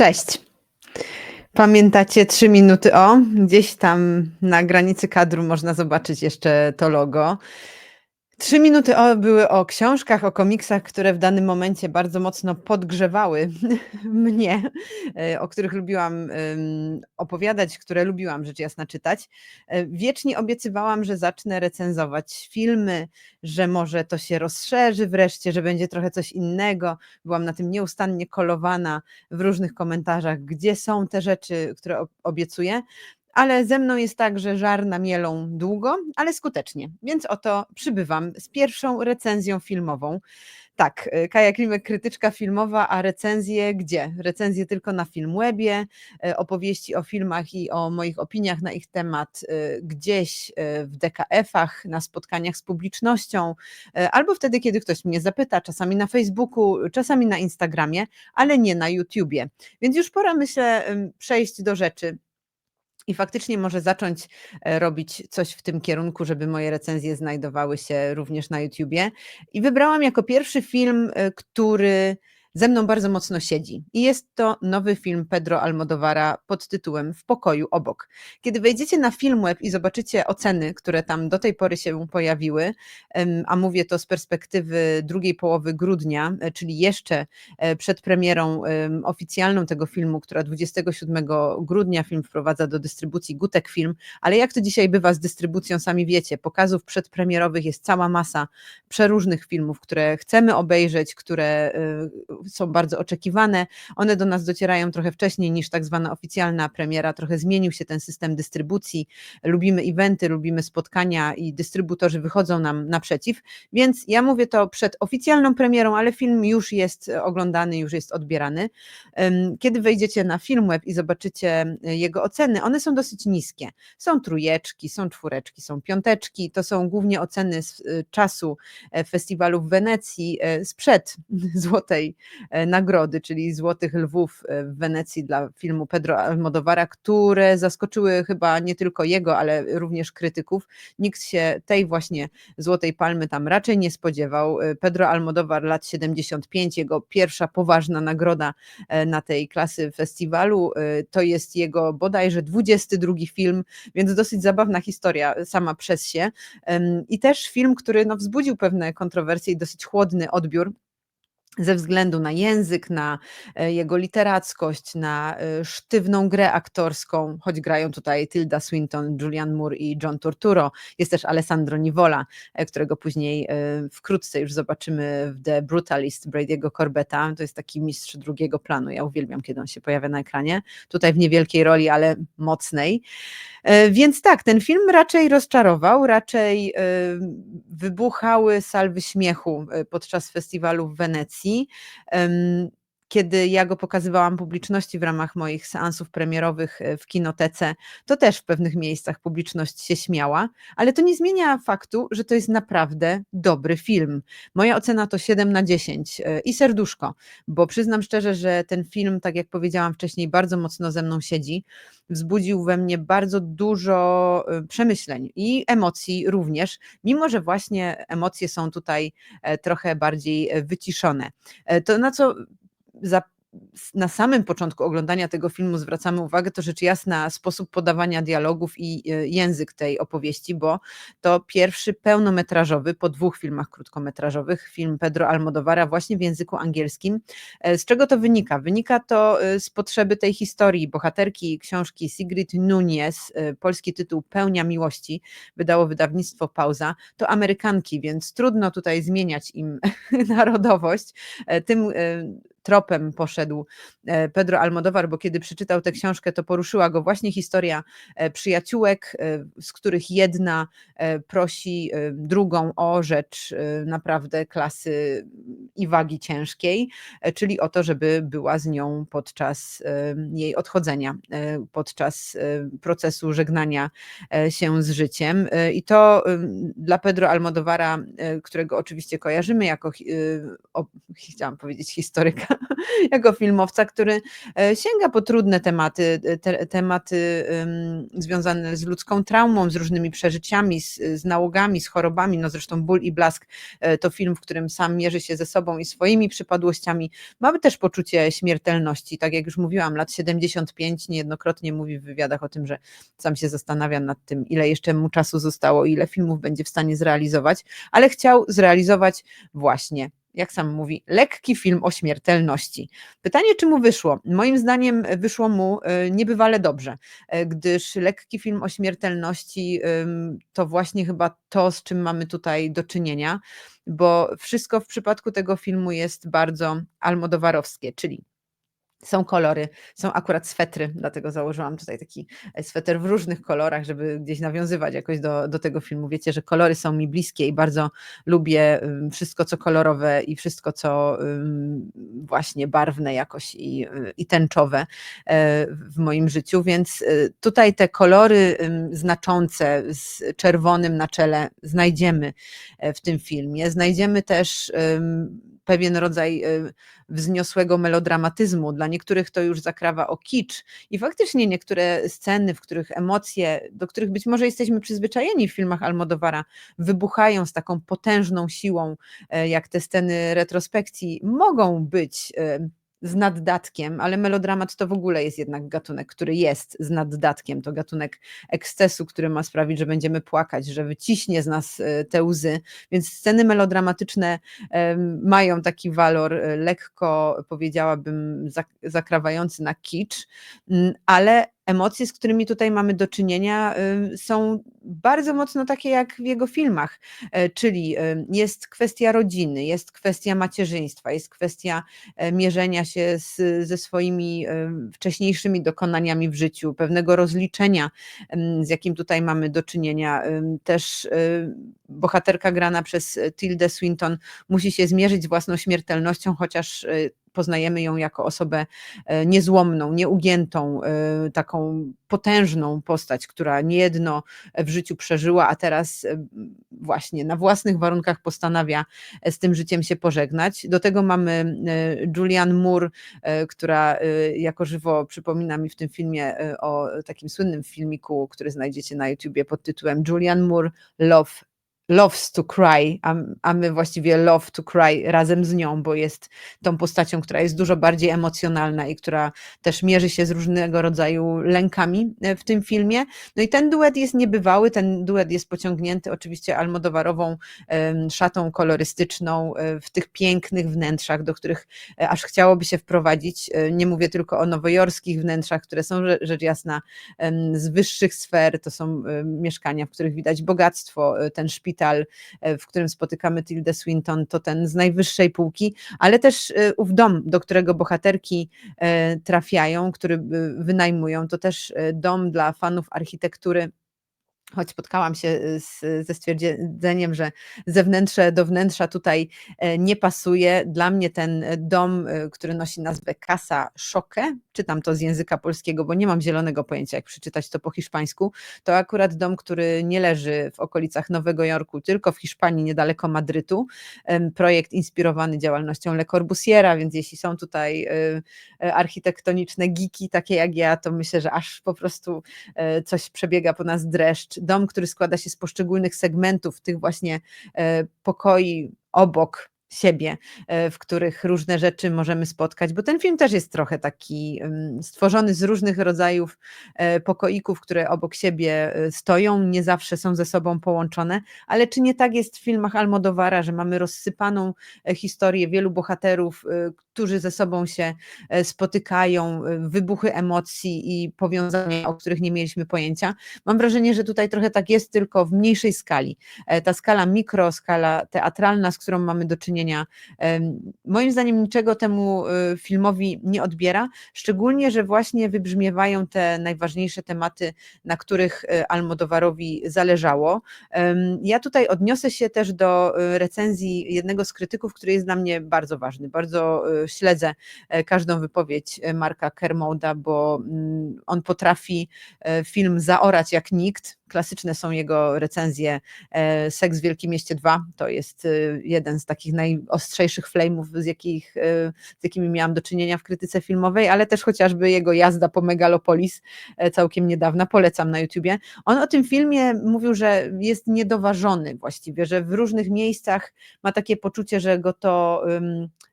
Cześć. Pamiętacie 3 minuty o? Gdzieś tam na granicy kadru można zobaczyć jeszcze to logo. 3 minuty o były o książkach, o komiksach, które w danym momencie bardzo mocno podgrzewały mnie, e, o których lubiłam opowiadać, które lubiłam rzecz jasna czytać. E, Wiecznie obiecywałam, że zacznę recenzować filmy, że może to się rozszerzy wreszcie, że będzie trochę coś innego. Byłam na tym nieustannie kolowana w różnych komentarzach, gdzie są te rzeczy, które ob- obiecuję. Ale ze mną jest tak, że żar namielą długo, ale skutecznie. Więc oto przybywam z pierwszą recenzją filmową. Tak, y, Kaja Klimek, krytyczka filmowa, a recenzje gdzie? Recenzje tylko na Filmwebie, y, opowieści o filmach i o moich opiniach na ich temat y, gdzieś w DKF-ach, na spotkaniach z publicznością, albo wtedy, kiedy ktoś mnie zapyta, czasami na Facebooku, czasami na Instagramie, ale nie na YouTubie. Więc już pora, myślę, przejść do rzeczy. I faktycznie może zacząć e, robić coś w tym kierunku, żeby moje recenzje znajdowały się również na YouTubie. I wybrałam jako pierwszy film, e, który ze mną bardzo mocno siedzi. I jest to nowy film Pedro Almodovara pod tytułem W pokoju obok. Kiedy wejdziecie na Filmweb i zobaczycie oceny, które tam do tej pory się pojawiły, a mówię to z perspektywy drugiej połowy grudnia, e, czyli jeszcze e, przed premierą em, oficjalną tego filmu, która 27 grudnia film wprowadza do dystrybucji Gutek Film, ale jak to dzisiaj bywa z dystrybucją, sami wiecie, pokazów przedpremierowych jest cała masa przeróżnych filmów, które chcemy obejrzeć, które y, są bardzo oczekiwane. One do nas docierają trochę wcześniej niż tak zwana oficjalna premiera. Trochę zmienił się ten system dystrybucji. Lubimy eventy, lubimy spotkania i dystrybutorzy wychodzą nam naprzeciw. Więc ja mówię to przed oficjalną premierą, ale film już jest oglądany, już jest odbierany. Kiedy wejdziecie na Filmweb i zobaczycie y, jego oceny, one są dosyć niskie. Są trójeczki, są czwóreczki, są piąteczki. To są głównie oceny z y, czasu e, festiwalu w Wenecji e, sprzed złotej e, nagrody, czyli Złotych Lwów e, w Wenecji dla filmu Pedro Almodovara, które zaskoczyły chyba nie tylko jego, ale również krytyków. Nikt się tej właśnie Złotej Palmy tam raczej nie spodziewał. E, Pedro Almodovar lat 75, jego pierwsza poważna nagroda e, na tej klasy festiwalu. e, To jest jego bodajże 22 film, więc dosyć zabawna historia sama przez się. I też film, który no, wzbudził pewne kontrowersje i dosyć chłodny odbiór ze względu na język, na e, jego literackość, na e, sztywną grę aktorską, choć grają tutaj Tilda Swinton, Julian Moore i John Turturro. Jest też Alessandro Nivola, e, którego później wkrótce już zobaczymy w The Brutalist Brady'ego Corbetta. To jest taki mistrz drugiego planu. Ja uwielbiam, kiedy on się pojawia na ekranie. Tutaj w niewielkiej roli, ale mocnej. Więc tak, ten film raczej rozczarował, raczej wybuchały salwy śmiechu podczas festiwalu w Wenecji. aussi. Euh, Kiedy ja go pokazywałam publiczności w ramach moich seansów premierowych e, w kinotece, to też w pewnych miejscach publiczność się śmiała, ale to nie zmienia faktu, że to jest naprawdę dobry film. Moja ocena to 7 na 10 e, i serduszko, bo przyznam szczerze, że ten film, tak jak powiedziałam wcześniej, bardzo mocno ze mną siedzi wzbudził we mnie bardzo dużo y, przemyśleń i emocji również, mimo że właśnie emocje są tutaj e, trochę bardziej e, wyciszone. E, To na co za, na samym początku oglądania tego filmu zwracamy uwagę, to rzecz jasna sposób podawania dialogów i e, język tej opowieści, bo to pierwszy pełnometrażowy, po dwóch filmach krótkometrażowych, film Pedro Almodovara właśnie w języku angielskim. E, Z czego to wynika? Wynika to e, z potrzeby tej historii. Bohaterki książki Sigrid Nunez, e, polski tytuł Pełnia Miłości, wydało wydawnictwo Pauza, to Amerykanki, więc trudno tutaj zmieniać im narodowość. E, Tym tropem poszedł e, Pedro Almodovar, bo kiedy przeczytał tę książkę, to poruszyła go właśnie historia e, przyjaciółek, e, z których jedna prosi drugą o rzecz naprawdę klasy i wagi ciężkiej, czyli o to, żeby była z nią podczas jej odchodzenia, podczas procesu żegnania się z życiem. I to dla Pedro Almodovara, e, którego oczywiście kojarzymy jako, chciałam powiedzieć historyka, jako filmowca, który e, sięga po trudne tematy, te, tematy związane z ludzką traumą, z różnymi przeżyciami, z, z nałogami, z chorobami. No zresztą Ból i Blask to film, w którym sam mierzy się ze sobą i swoimi przypadłościami. Mamy też poczucie śmiertelności, tak jak już mówiłam, lat 75 niejednokrotnie mówi w wywiadach o tym, że sam się zastanawia nad tym, ile jeszcze mu czasu zostało, ile filmów będzie w stanie zrealizować, ale chciał zrealizować właśnie jak sam mówi, lekki film o śmiertelności. Pytanie, czy mu wyszło? Moim zdaniem wyszło mu e, niebywale dobrze, e, gdyż lekki film o śmiertelności to właśnie chyba to, z czym mamy tutaj do czynienia, bo wszystko w przypadku tego filmu jest bardzo almodowarowskie, czyli są kolory, są akurat swetry, dlatego założyłam tutaj taki e, sweter w różnych kolorach, żeby gdzieś nawiązywać jakoś do, do tego filmu. Wiecie, że kolory są mi bliskie i bardzo lubię wszystko, co kolorowe i wszystko, co właśnie barwne jakoś i, i tęczowe e, w moim życiu, więc e, tutaj te kolory znaczące z czerwonym na czele znajdziemy w tym filmie. Znajdziemy też pewien rodzaj wzniosłego melodramatyzmu. Dla niektórych to już zakrawa o kicz i faktycznie niektóre sceny, w których emocje, do których być może jesteśmy przyzwyczajeni w filmach Almodowara, wybuchają z taką potężną siłą, e, jak te sceny retrospekcji, mogą być e, z naddatkiem, ale melodramat to w ogóle jest jednak gatunek, który jest z naddatkiem. To gatunek ekscesu, który ma sprawić, że będziemy płakać, że wyciśnie z nas e, te łzy. Więc sceny melodramatyczne mają taki walor e, lekko, powiedziałabym, zakrawający na kicz, ale emocje, z którymi tutaj mamy do czynienia, y, są bardzo mocno takie jak w jego filmach, e, czyli y, jest kwestia rodziny, jest kwestia macierzyństwa, jest kwestia e, mierzenia się z, ze swoimi e, wcześniejszymi dokonaniami w życiu, pewnego rozliczenia, z jakim tutaj mamy do czynienia. Też bohaterka grana przez Tildę Swinton musi się zmierzyć z własną śmiertelnością, chociaż poznajemy ją jako osobę e, niezłomną, nieugiętą, e, taką potężną postać, która niejedno w życiu przeżyła, a teraz e, właśnie na własnych warunkach postanawia z tym życiem się pożegnać. Do tego mamy Julianne Moore, która jako żywo przypomina mi w tym filmie o takim słynnym filmiku, który znajdziecie na YouTubie pod tytułem Julianne Moore Love loves to cry, a, a my właściwie love to cry razem z nią, bo jest tą postacią, która jest dużo bardziej emocjonalna i która też mierzy się z różnego rodzaju lękami e, w tym filmie. No i ten duet jest niebywały, ten duet jest pociągnięty oczywiście almodowarową szatą kolorystyczną e, w tych pięknych wnętrzach, do których e, aż chciałoby się wprowadzić. Nie mówię tylko o nowojorskich wnętrzach, które są rzecz jasna z wyższych sfer, to są mieszkania, w których widać bogactwo, ten szpital e, w którym spotykamy Tildę Swinton, to ten z najwyższej półki, ale też e, ów dom, do którego bohaterki e, trafiają, który wynajmują, to też dom dla fanów architektury choć spotkałam się y, z, ze stwierdzeniem, że zewnętrze do wnętrza tutaj e, nie pasuje. Dla mnie ten dom, e, który nosi nazwę Casa Szokę, czytam to z języka polskiego, bo nie mam zielonego pojęcia, jak przeczytać to po hiszpańsku, to akurat dom, który nie leży w okolicach Nowego Jorku, tylko w Hiszpanii, niedaleko Madrytu. Projekt inspirowany działalnością Le Corbusiera, więc jeśli są tutaj e, architektoniczne giki, takie jak ja, to myślę, że aż po prostu coś przebiega po nas dreszcz dom, który składa się z poszczególnych segmentów tych właśnie e, pokoi obok siebie, e, w których różne rzeczy możemy spotkać, bo ten film też jest trochę taki stworzony z różnych rodzajów e, pokoików, które obok siebie stoją, nie zawsze są ze sobą połączone, ale czy nie tak jest w filmach Almodowara, że mamy rozsypaną historię wielu bohaterów, którzy ze sobą się e, spotykają, e, wybuchy emocji i powiązania, o których nie mieliśmy pojęcia. Mam wrażenie, że tutaj trochę tak jest, tylko w mniejszej skali. E, ta skala mikro, skala teatralna, z którą mamy do czynienia, moim zdaniem niczego temu filmowi nie odbiera, szczególnie, że właśnie wybrzmiewają te najważniejsze tematy, na których Almodowarowi zależało. Ja tutaj odniosę się też do recenzji jednego z krytyków, który jest dla mnie bardzo ważny, bardzo śledzę e, każdą wypowiedź e, Marka Kermouda, bo mm, on potrafi e, film zaorać jak nikt klasyczne są jego recenzje e, Seks w Wielkim Mieście 2, to jest y, jeden z takich najostrzejszych flame'ów, z, jakich, y, z jakimi miałam do czynienia w krytyce filmowej, ale też chociażby jego jazda po Megalopolis e, całkiem niedawna, polecam na YouTubie. On o tym filmie mówił, że jest niedoważony właściwie, że w różnych miejscach ma takie poczucie, że go to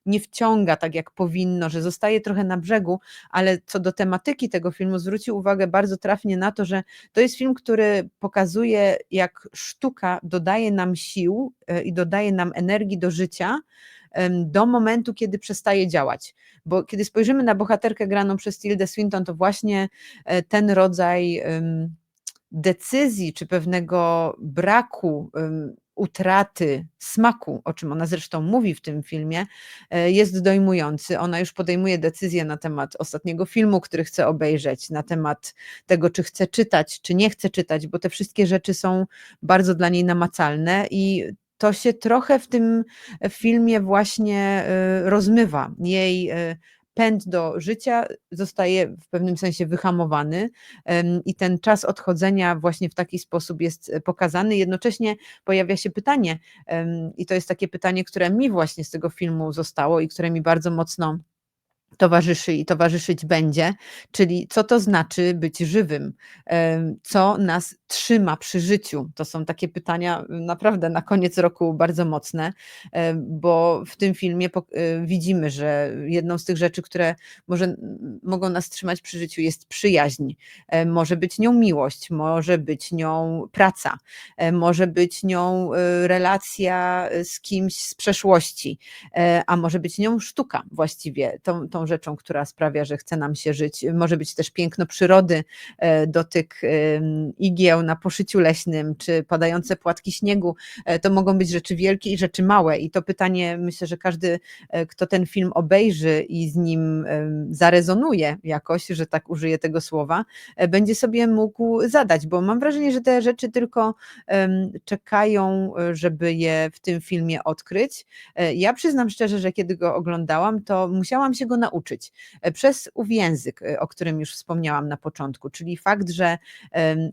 nie wciąga tak jak powinno, że zostaje trochę na brzegu, ale co do tematyki tego filmu zwrócił uwagę bardzo trafnie na to, że to jest film, który pokazuje, jak sztuka dodaje nam sił e, i dodaje nam energii do życia do momentu, kiedy przestaje działać. Bo kiedy spojrzymy na bohaterkę graną przez Tildę Swinton, to właśnie e, ten rodzaj decyzji czy pewnego braku utraty smaku, o czym ona zresztą mówi w tym filmie, e, jest dojmujący. Ona już podejmuje decyzję na temat ostatniego filmu, który chce obejrzeć, na temat tego, czy chce czytać, czy nie chce czytać, bo te wszystkie rzeczy są bardzo dla niej namacalne i to się trochę w tym filmie właśnie e, rozmywa. Jej e, pęd do życia zostaje w pewnym sensie wyhamowany i ten czas odchodzenia właśnie w taki sposób jest e, pokazany. Jednocześnie pojawia się pytanie, i to jest takie pytanie, które mi właśnie z tego filmu zostało i które mi bardzo mocno towarzyszy i towarzyszyć będzie, czyli co to znaczy być żywym, co nas trzyma przy życiu. To są takie pytania naprawdę na koniec roku bardzo mocne, bo w tym filmie e, widzimy, że jedną z tych rzeczy, które może, mogą nas trzymać przy życiu jest przyjaźń. E, może być nią miłość, może być nią praca, e, może być nią relacja z kimś z przeszłości, a może być nią sztuka właściwie. Tą, tą rzeczą, która sprawia, że chce nam się żyć. Może być też piękno przyrody, e, dotyk igieł na poszyciu leśnym, czy padające płatki śniegu. E, to mogą być rzeczy wielkie i rzeczy małe. I to pytanie, myślę, że każdy, e, kto ten film obejrzy i z nim zarezonuje jakoś, że tak użyję tego słowa, będzie sobie mógł zadać, bo mam wrażenie, że te rzeczy tylko czekają, żeby je w tym filmie odkryć. Ja przyznam szczerze, że kiedy go oglądałam, to musiałam się go nauczyć nauczyć. E, przez ów język, e, o którym już wspomniałam na początku, czyli fakt, że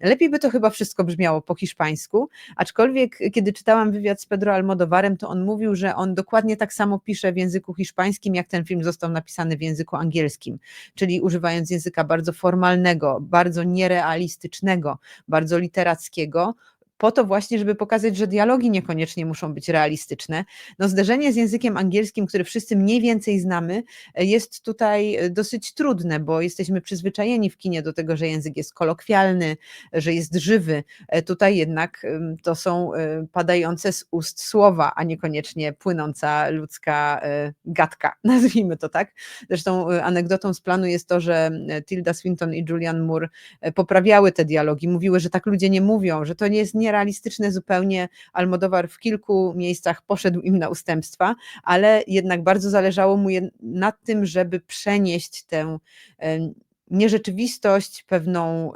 lepiej by to chyba wszystko brzmiało po hiszpańsku, aczkolwiek kiedy czytałam wywiad z Pedro Almodovarem, to on mówił, że on dokładnie tak samo pisze w języku hiszpańskim, jak ten film został napisany w języku angielskim, czyli używając języka bardzo formalnego, bardzo nierealistycznego, bardzo literackiego, po to właśnie, żeby pokazać, że dialogi niekoniecznie muszą być realistyczne. No, zderzenie z językiem angielskim, który wszyscy mniej więcej znamy, e, jest tutaj e, dosyć trudne, bo jesteśmy przyzwyczajeni w kinie do tego, że język jest kolokwialny, że jest żywy. E, tutaj jednak to są padające z ust słowa, a niekoniecznie płynąca ludzka gadka, nazwijmy to tak. Zresztą anegdotą z planu jest to, że Tilda Swinton i Julian Moore poprawiały te dialogi, mówiły, że tak ludzie nie mówią, że to nie jest nierealistyczne zupełnie. Almodowar w kilku miejscach poszedł im na ustępstwa, ale jednak bardzo zależało mu na tym, żeby przenieść tę nierzeczywistość, pewną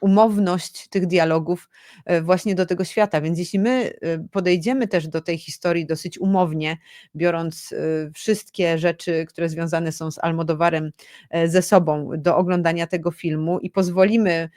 umowność tych dialogów e, właśnie do tego świata. Więc jeśli my e, podejdziemy też do tej historii dosyć umownie, biorąc e, wszystkie rzeczy, które związane są z Almodowarem ze sobą do oglądania tego filmu i pozwolimy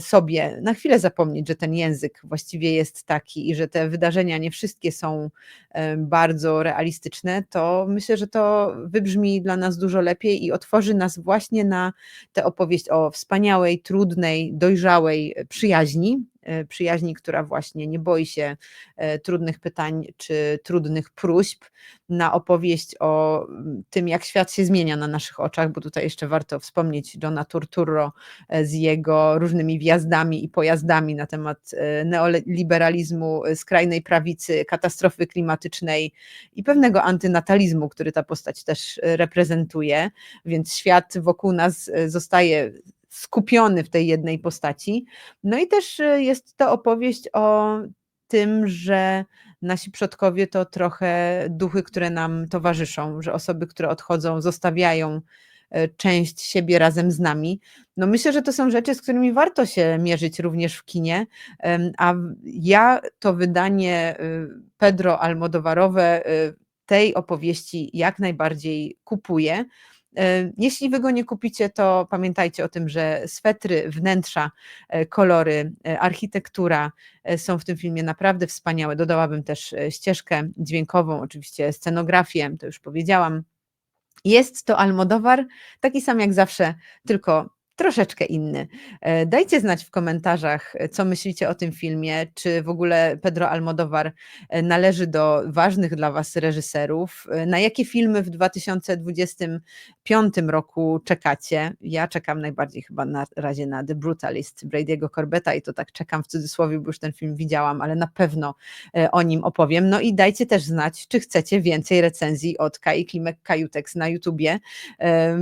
sobie na chwilę zapomnieć, że ten język właściwie jest taki i że te wydarzenia nie wszystkie są e, bardzo realistyczne, to myślę, że to wybrzmi dla nas dużo lepiej i otworzy nas właśnie na tę opowieść o wspaniałej, trudnej, dojrzałej przyjaźni, E, przyjaźni, która właśnie nie boi się e, trudnych pytań czy trudnych próśb, na opowieść o mm, tym, jak świat się zmienia na naszych oczach, bo tutaj jeszcze warto wspomnieć Johna Turturro e, z jego różnymi wjazdami i pojazdami na temat neoliberalizmu, skrajnej prawicy, katastrofy klimatycznej i pewnego antynatalizmu, który ta postać też reprezentuje, więc świat wokół nas zostaje skupiony w tej jednej postaci. No i też y, jest to opowieść o tym, że nasi przodkowie to trochę duchy, które nam towarzyszą, że osoby, które odchodzą, zostawiają y, część siebie razem z nami. No myślę, że to są rzeczy, z którymi warto się mierzyć również w kinie, a ja to wydanie y, Pedro Almodowarowe tej opowieści jak najbardziej kupuję. E, jeśli wy go nie kupicie, to pamiętajcie o tym, że swetry, wnętrza, e, kolory, e, architektura są w tym filmie naprawdę wspaniałe. Dodałabym też ścieżkę dźwiękową, oczywiście scenografię, to już powiedziałam. Jest to Almodóvar, taki sam jak zawsze, tylko troszeczkę inny. E, Dajcie znać w komentarzach, co myślicie o tym filmie, czy w ogóle Pedro Almodóvar e, należy do ważnych dla Was reżyserów, e, na jakie filmy w 2025 roku czekacie. Ja czekam najbardziej chyba na razie na The Brutalist Brady'ego Corbetta i to tak czekam w cudzysłowie, bo już ten film widziałam, ale na pewno o nim opowiem. No i dajcie też znać, czy chcecie więcej recenzji od Kai Klimek Kajutex na YouTubie,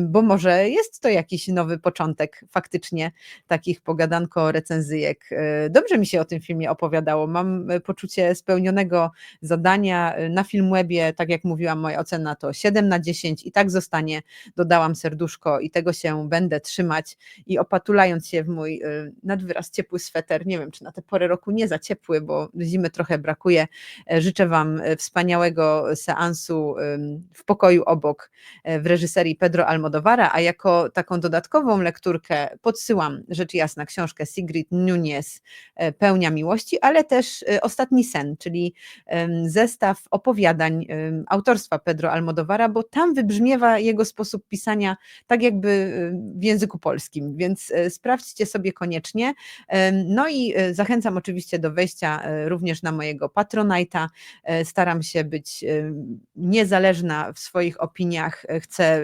bo może jest to jakiś nowy początek faktycznie takich pogadanko recenzyjek. E, Dobrze mi się o tym filmie opowiadało. Mam e, poczucie spełnionego zadania. E, Na Filmwebie, tak jak mówiłam, moja ocena to 7 na 10 i tak zostanie. Dodałam serduszko i tego się będę trzymać i opatulając się w mój nadwyraz ciepły sweter, nie wiem czy na tę porę roku nie za ciepły, bo zimy trochę brakuje. Życzę Wam wspaniałego seansu w pokoju obok w reżyserii Pedro Almodovara, a jako taką dodatkową lekturkę podsyłam rzecz jasna książkę Sigrid Nunez e, Pełnia miłości, ale też e, Ostatni sen, czyli zestaw opowiadań autorstwa Pedro Almodovara, bo tam wybrzmiewa jego sposób pisania tak jakby w języku polskim, więc e, sprawdźcie sobie koniecznie. No i zachęcam oczywiście do wejścia również na mojego Patronite'a. Staram się być niezależna w swoich opiniach, chcę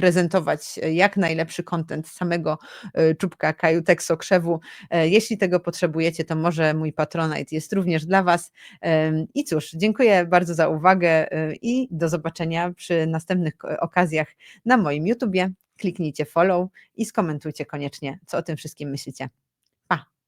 prezentować e, jak najlepszy content samego e, czubka Kajutekso Krzewu. E, Jeśli tego potrzebujecie, to może mój Patronite jest również dla Was. I cóż, dziękuję bardzo za uwagę i do zobaczenia przy następnych okazjach na moim YouTubie. Kliknijcie follow i skomentujcie koniecznie, co o tym wszystkim myślicie.